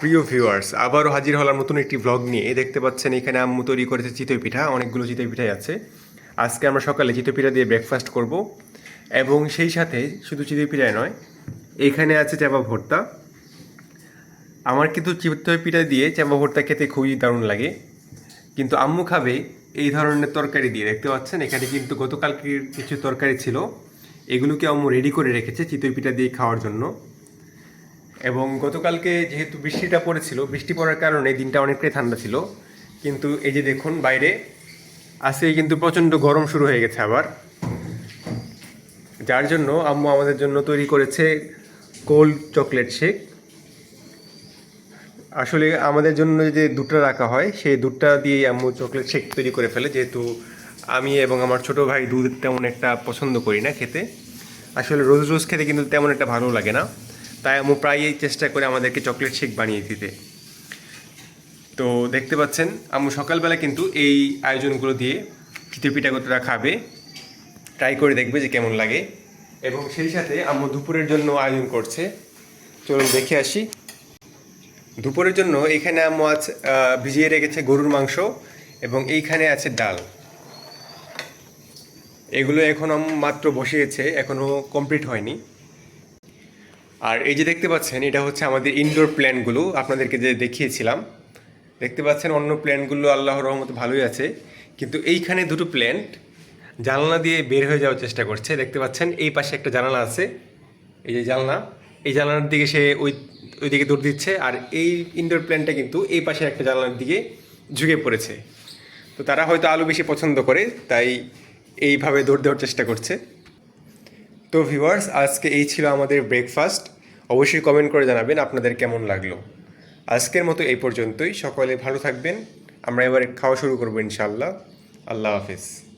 প্রিয় ভিউয়ার্স আবারও হাজির হলাম নতুন একটি ব্লগ নিয়ে। দেখতে পাচ্ছেন, এখানে আম্মু তৈরি করেছে চিতই পিঠা, অনেকগুলো চিতই পিঠাই আছে। আজকে আমরা সকালে চিতই পিঠা দিয়ে ব্রেকফাস্ট করব। এবং সেই সাথে শুধু চিতই পিঠাই নয়, এখানে আছে চাপা ভর্তা। আমার কিন্তু চিতই পিঠা দিয়ে চাপা ভর্তা খেতে খুবই দারুণ লাগে। কিন্তু আম্মু খাবে এই ধরনের তরকারি দিয়ে। দেখতে পাচ্ছেন, এখানে কিন্তু গতকালকের কিছু তরকারি ছিল। এগুলোকে আম্মু রেডি করে রেখেছে চিতই পিঠা দিয়ে খাওয়ার জন্য। এবং গতকালকে যেহেতু বৃষ্টিটা পড়েছিল, বৃষ্টি পড়ার কারণে দিনটা অনেকটাই ঠান্ডা ছিল। কিন্তু এই যে দেখুন বাইরে আজকে কিন্তু প্রচণ্ড গরম শুরু হয়ে গেছে আবার। যার জন্য আম্মু আমাদের জন্য তৈরি করেছে কোল্ড চকলেট শেক। আসলে আমাদের জন্য যে দুধটা রাখা হয়, সেই দুধটা দিয়ে আম্মু চকলেট শেক তৈরি করে ফেলে। যেহেতু আমি এবং আমার ছোট ভাই দুধ তেমন একটা পছন্দ করি না খেতে। আসলে রোজ রোজ খেতে কিন্তু তেমন একটা ভালো লাগে না। তাই আম্মু প্রায়ই চেষ্টা করে আমাদেরকে চকলেট শেক বানিয়ে দিতে। তো দেখতে পাচ্ছেন, আম্মু সকালবেলা কিন্তু এই আয়োজনগুলো দিয়ে চিতই পিঠাগতরা খাবে। ট্রাই করে দেখবে যে কেমন লাগে। এবং সেই সাথে আম্মু দুপুরের জন্য আয়োজন করছে। চলুন দেখে আসি। দুপুরের জন্য এখানে আম্মু আজ ভিজিয়ে রেখেছে গরুর মাংস এবং এইখানে আছে ডাল। এগুলো এখন মাত্র বসিয়েছে, এখনও কমপ্লিট হয়নি। আর এই যে দেখতে পাচ্ছেন, এটা হচ্ছে আমাদের ইনডোর প্ল্যানগুলো আপনাদেরকে যে দেখিয়েছিলাম, দেখতে পাচ্ছেন অন্য প্ল্যানগুলো আল্লাহ রহমত ভালোই আছে। কিন্তু এইখানে দুটো প্ল্যান্ট জানলা দিয়ে বের হয়ে যাওয়ার চেষ্টা করছে। দেখতে পাচ্ছেন, এই পাশে একটা জানালা আছে। এই যে জানলা, এই জানলার দিকে সে ওই ওই দিকে দৌড় দিচ্ছে। আর এই ইনডোর প্ল্যানটা কিন্তু এই পাশে একটা জানলার দিকে ঝুঁকে পড়েছে। তো তারা হয়তো আলু বেশি পছন্দ করে, তাই এইভাবে দৌড় দেওয়ার চেষ্টা করছে। তো ভিউয়ার্স আজকে এই ছিল আমাদের ব্রেকফাস্ট অবশ্যই কমেন্ট করে জানাবেন আপনাদের কেমন লাগল। আজকের মতো এই পর্যন্তই। সকলে ভালো থাকবেন। আমরা এবার খাওয়া শুরু করব ইনশাল্লাহ আল্লাহ হাফিজ।